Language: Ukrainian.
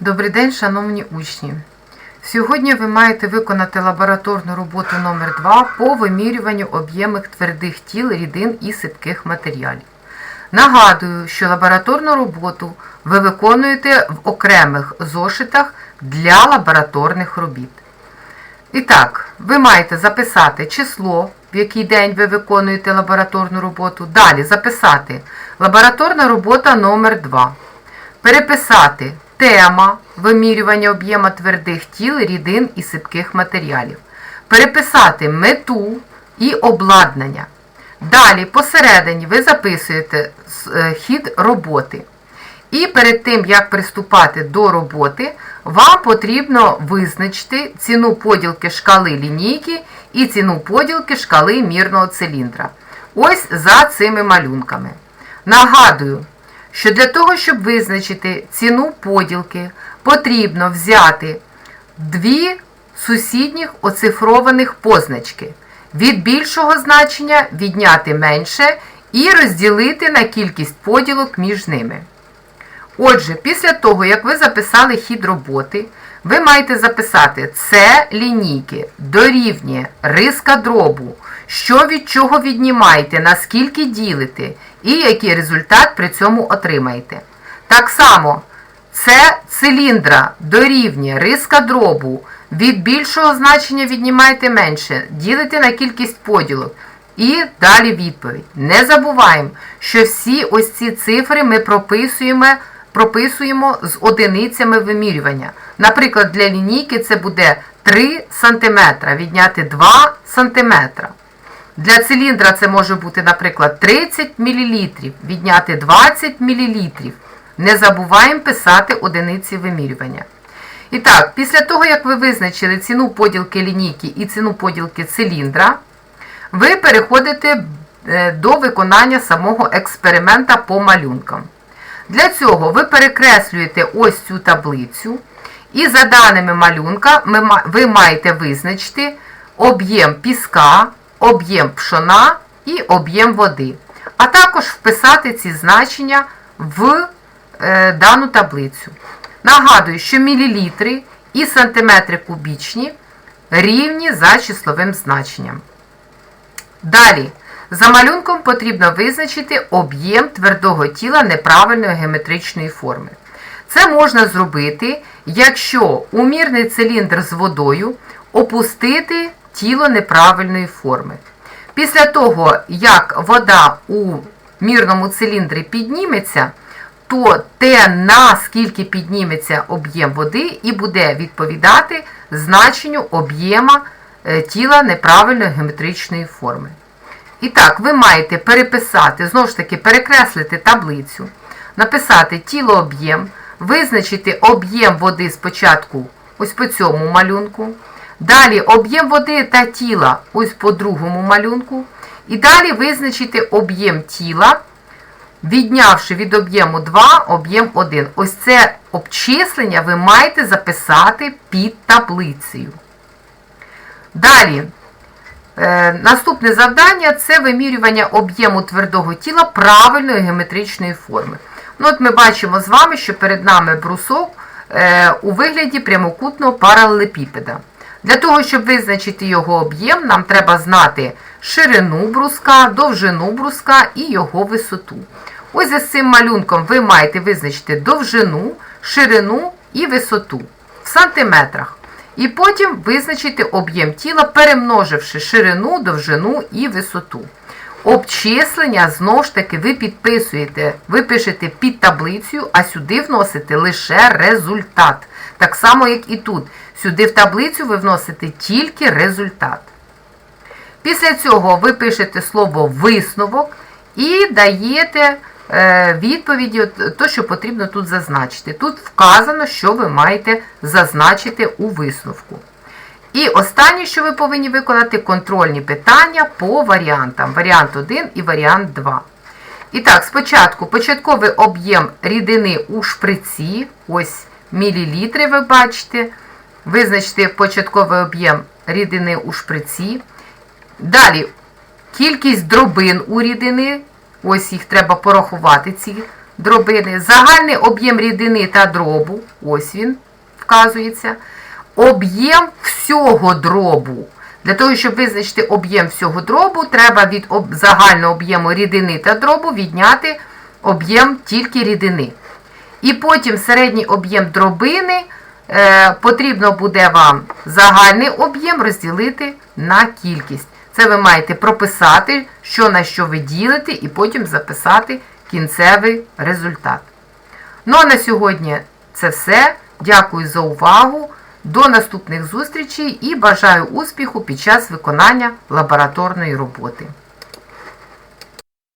Добрий день, шановні учні! Сьогодні ви маєте виконати лабораторну роботу номер 2 по вимірюванню об'ємних твердих тіл, рідин і сипких матеріалів. Нагадую, що лабораторну роботу ви виконуєте в окремих зошитах для лабораторних робіт. І так, ви маєте записати число, в який день ви виконуєте лабораторну роботу. Далі записати лабораторна робота номер 2 Переписати тема вимірювання об'єма твердих тіл, рідин і сипких матеріалів. Переписати мету і обладнання. Далі посередині ви записуєте е, хід роботи. І перед тим, як приступати до роботи, вам потрібно визначити ціну поділки шкали лінійки і ціну поділки шкали мірного циліндра. Ось за цими малюнками. Нагадую, що для того, щоб визначити ціну поділки, потрібно взяти дві сусідніх оцифрованих позначки. Від більшого значення відняти менше і розділити на кількість поділок між ними. Отже, після того, як ви записали хід роботи, ви маєте записати це лінійки дорівнює риска дробу, що від чого віднімаєте, наскільки ділите, і який результат при цьому отримаєте. Так само, це циліндра дорівнює риска дробу, від більшого значення віднімаєте менше, ділите на кількість поділок. І далі відповідь. Не забуваємо, що всі ось ці цифри ми прописуємо прописуємо з одиницями вимірювання. Наприклад, для лінійки це буде 3 см, відняти 2 см. Для циліндра це може бути, наприклад, 30 мл, відняти 20 мл. Не забуваємо писати одиниці вимірювання. І так, після того, як ви визначили ціну поділки лінійки і ціну поділки циліндра, ви переходите е, до виконання самого експеримента по малюнкам. Для цього ви перекреслюєте ось цю таблицю, і за даними малюнка ви маєте визначити об'єм піска, об'єм пшона і об'єм води. А також вписати ці значення в е, дану таблицю. Нагадую, що мілілітри і сантиметри кубічні рівні за числовим значенням. Далі. За малюнком потрібно визначити об'єм твердого тіла неправильної геометричної форми. Це можна зробити, якщо умірний циліндр з водою опустити тіло неправильної форми. Після того, як вода у мірному циліндрі підніметься, то те, наскільки підніметься об'єм води, і буде відповідати значенню об'єма е, тіла неправильної геометричної форми. І так, ви маєте переписати, знову ж таки, перекреслити таблицю, написати тіло об'єм, визначити об'єм води спочатку ось по цьому малюнку. Далі об'єм води та тіла ось по другому малюнку. І далі визначити об'єм тіла, віднявши від об'єму 2 об'єм 1. Ось це обчислення ви маєте записати під таблицею. Далі. Е, наступне завдання це вимірювання об'єму твердого тіла правильної геометричної форми. Ну, от Ми бачимо з вами, що перед нами брусок е, у вигляді прямокутного паралелепіпеда. Для того, щоб визначити його об'єм, нам треба знати ширину бруска, довжину бруска і його висоту. Ось за цим малюнком ви маєте визначити довжину, ширину і висоту в сантиметрах. І потім визначити об'єм тіла, перемноживши ширину, довжину і висоту. Обчислення, знову ж таки, ви підписуєте, ви пишете під таблицю, а сюди вносите лише результат. Так само, як і тут. Сюди в таблицю ви вносите тільки результат. Після цього ви пишете слово висновок і даєте Е, відповіді, то, що потрібно тут зазначити. Тут вказано, що ви маєте зазначити у висновку. І останнє, що ви повинні виконати, контрольні питання по варіантам. Варіант 1 і варіант 2. І так, спочатку початковий об'єм рідини у шприці, ось мілілітри, ви бачите. Визначте початковий об'єм рідини у шприці. Далі кількість дробин у рідини Ось їх треба порахувати, ці дробини, загальний об'єм рідини та дробу, ось він вказується, об'єм всього дробу. Для того, щоб визначити об'єм всього дробу, треба від загального об'єму рідини та дробу відняти об'єм тільки рідини. І потім середній об'єм дробини потрібно буде вам загальний об'єм розділити на кількість. Це ви маєте прописати, що на що ви ділите, і потім записати кінцевий результат. Ну а на сьогодні це все. Дякую за увагу. До наступних зустрічей і бажаю успіху під час виконання лабораторної роботи.